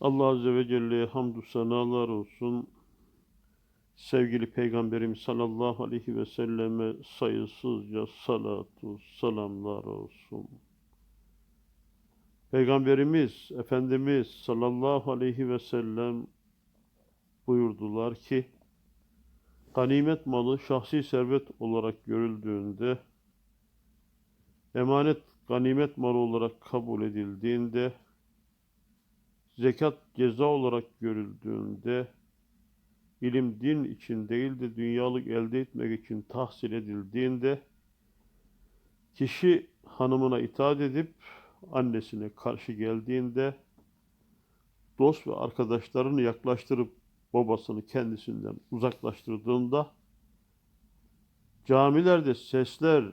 Allah Azze ve Celle'ye hamdü senalar olsun. Sevgili Peygamberimiz sallallahu aleyhi ve selleme sayısızca salatu selamlar olsun. Peygamberimiz, Efendimiz sallallahu aleyhi ve sellem buyurdular ki, ganimet malı şahsi servet olarak görüldüğünde, emanet ganimet malı olarak kabul edildiğinde, zekat ceza olarak görüldüğünde, ilim din için değil de dünyalık elde etmek için tahsil edildiğinde, kişi hanımına itaat edip annesine karşı geldiğinde, dost ve arkadaşlarını yaklaştırıp babasını kendisinden uzaklaştırdığında, camilerde sesler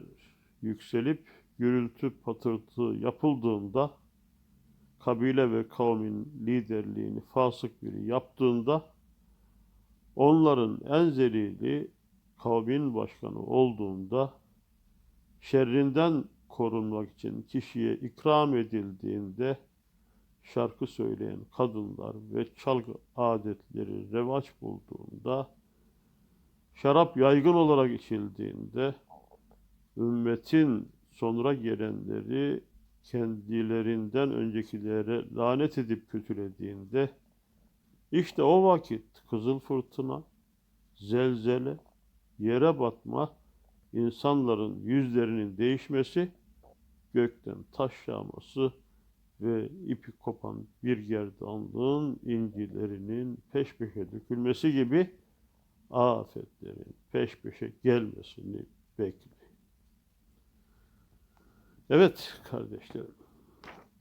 yükselip gürültü patırtı yapıldığında, kabile ve kavmin liderliğini fasık biri yaptığında, onların en zelili kavmin başkanı olduğunda, şerrinden korunmak için kişiye ikram edildiğinde, şarkı söyleyen kadınlar ve çalgı adetleri revaç bulduğunda, şarap yaygın olarak içildiğinde, ümmetin sonra gelenleri kendilerinden öncekilere lanet edip kötülediğinde, işte o vakit kızıl fırtına, zelzele, yere batma, insanların yüzlerinin değişmesi, gökten taş yağması ve ipi kopan bir gerdanlığın incilerinin peş peşe dökülmesi gibi afetlerin peş peşe gelmesini bekliyor. Evet kardeşlerim,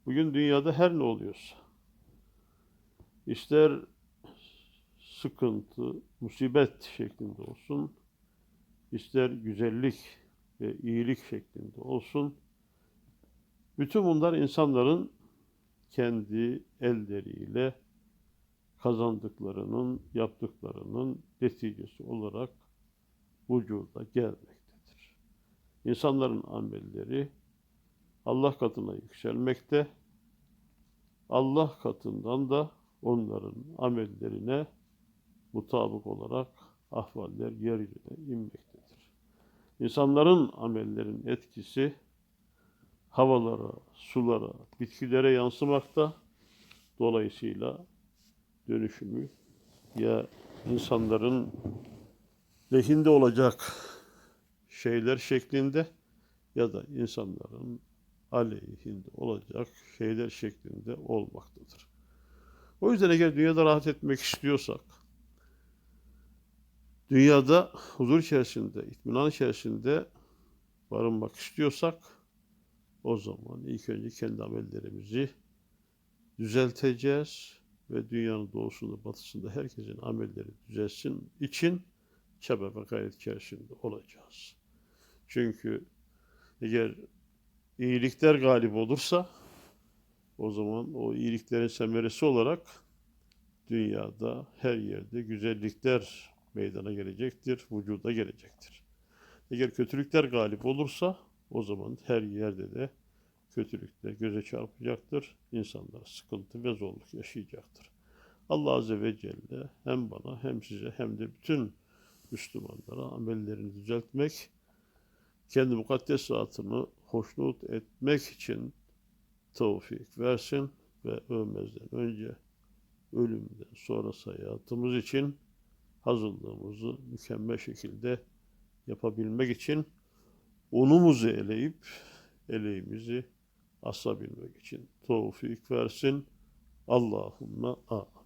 bugün dünyada her ne oluyorsa, ister sıkıntı, musibet şeklinde olsun, ister güzellik ve iyilik şeklinde olsun, bütün bunlar insanların kendi elleriyle kazandıklarının, yaptıklarının neticesi olarak vücuda gelmektedir. İnsanların amelleri Allah katına yükselmekte, Allah katından da onların amellerine mutabık olarak ahvaller yeryüzüne inmektedir. İnsanların amellerin etkisi havalara, sulara, bitkilere yansımakta. Dolayısıyla dönüşümü ya insanların lehinde olacak şeyler şeklinde ya da insanların aleyhinde olacak şeyler şeklinde olmaktadır. O yüzden eğer dünyada rahat etmek istiyorsak, dünyada huzur içerisinde, itminan içerisinde barınmak istiyorsak, o zaman ilk önce kendi amellerimizi düzelteceğiz ve dünyanın doğusunda, batısında herkesin amelleri düzelsin için çaba ve gayret içerisinde olacağız. Çünkü eğer iyilikler galip olursa o zaman o iyiliklerin semeresi olarak dünyada her yerde güzellikler meydana gelecektir, vücuda gelecektir. Eğer kötülükler galip olursa o zaman her yerde de kötülükler göze çarpacaktır. İnsanlar sıkıntı ve zorluk yaşayacaktır. Allah Azze ve Celle hem bana hem size hem de bütün Müslümanlara amellerini düzeltmek, kendi mukaddes zatını hoşnut etmek için tevfik versin ve ölmezden önce ölümden sonrası hayatımız için hazırlığımızı mükemmel şekilde yapabilmek için unumuzu eleyip eleğimizi asabilmek için tevfik versin. Allahümme amin.